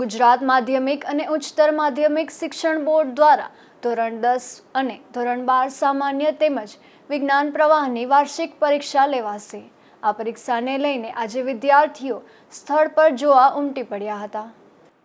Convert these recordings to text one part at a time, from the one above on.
ગુજરાત માધ્યમિક અને ઉચ્ચતર માધ્યમિક શિક્ષણ બોર્ડ દ્વારા ધોરણ દસ અને ધોરણ બાર સામાન્ય તેમજ વિજ્ઞાન પ્રવાહની વાર્ષિક પરીક્ષા લેવાશે. આ પરીક્ષાને લઈને આજે વિદ્યાર્થીઓ સ્થળ પર જોવા ઉમટી પડ્યા હતા.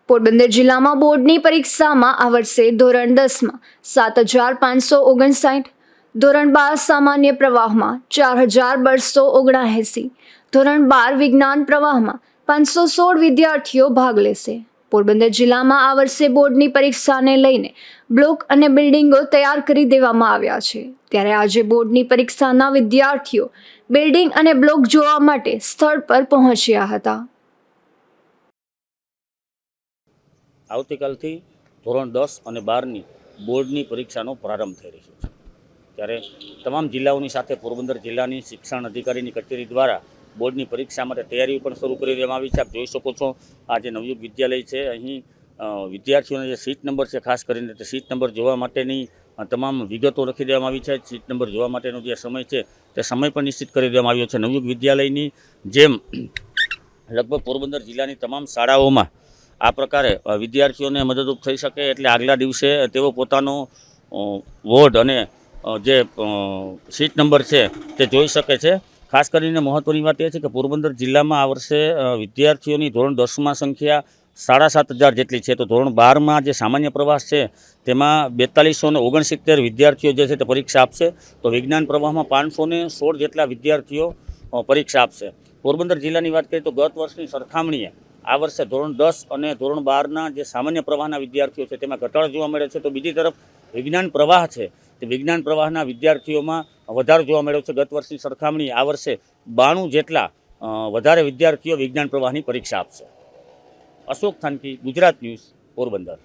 પોરબંદર જિલ્લામાં બોર્ડની પરીક્ષામાં આ વર્ષે ધોરણ દસમાં સાત હજાર પાંચસો ઓગણસાઠ, ધોરણ બાર સામાન્ય પ્રવાહમાં ચાર હજાર બસો ઓગણએંસી, ધોરણ બાર વિજ્ઞાન પ્રવાહમાં પાંચસો સોળ વિદ્યાર્થીઓ ભાગ લેશે. પોરબંદર જિલ્લામાં આ વર્ષે બોર્ડની પરીક્ષાને લઈને બ્લોક અને બિલ્ડિંગો તૈયાર કરી દેવામાં આવ્યા છે. ત્યારે આજે બોર્ડની પરીક્ષાના વિદ્યાર્થીઓ બિલ્ડિંગ અને બ્લોક જોવા માટે સ્થળ પર પહોંચ્યા હતા. આવતીકાલથી ધોરણ દસ અને બારની બોર્ડની પરીક્ષાનો પ્રારંભ થઈ રહ્યો છે. ત્યારે તમામ જિલ્લાઓની સાથે પોરબંદર જિલ્લાની શિક્ષણ અધિકારીની કચેરી દ્વારા બોર્ડની પરીક્ષા માટે તૈયારી પણ શરૂ કરી દેવામાં આવી છે. આપ જોઈ શકો છો, આ જે નવયુગ વિદ્યાલય છે, અહીં વિદ્યાર્થીઓને જે સીટ નંબર છે, ખાસ કરીને તે સીટ નંબર જોવા માટેની તમામ વિગતો લખી દેવામાં આવી છે. સીટ નંબર જોવા માટેનો જે સમય છે, તે સમય પણ નિશ્ચિત કરી દેવામાં આવ્યો છે. નવયુગ વિદ્યાલયની જેમ, લગભગ પોરબંદર જિલ્લાની તમામ શાળાઓમાં આ પ્રકારે વિદ્યાર્થીઓને મદદરૂપ થઈ શકે એટલે આગલા દિવસે તેઓ પોતાનો વોર્ડ અને જે સીટ નંબર છે, તે જોઈ શકે છે. ખાસ કરીને મહત્ત્વની વાત એ છે કે પોરબંદર જિલ્લામાં આ વર્ષે વિદ્યાર્થીઓની ધોરણ દસમાં સંખ્યા સાડા સાત હજાર જેટલી છે. તો ધોરણ બારમાં જે સામાન્ય પ્રવાસ છે, તેમાં બેતાલીસો ને ઓગણસિત્તેર વિદ્યાર્થીઓ જે છે તે પરીક્ષા આપશે. તો વિજ્ઞાન પ્રવાહમાં પાંચસો ને સોળ જેટલા વિદ્યાર્થીઓ પરીક્ષા આપશે. પોરબંદર જિલ્લાની વાત કરીએ તો ગત વર્ષની સરખામણીએ આ વર્ષે ધોરણ દસ અને ધોરણ બારના જે સામાન્ય પ્રવાહના વિદ્યાર્થીઓ છે, તેમાં ઘટાડો જોવા મળે છે. તો બીજી તરફ વિજ્ઞાન પ્રવાહ છે, તે વિજ્ઞાન પ્રવાહના વિદ્યાર્થીઓમાં વધારો જોવા મળ્યો છે. ગત વર્ષની સરખામણી આ વર્ષે બાણું જેટલા વધારે વિદ્યાર્થીઓ વિજ્ઞાન પ્રવાહની પરીક્ષા આપશે. અશોક થાનકી, ગુજરાત ન્યૂઝ, પોરબંદર.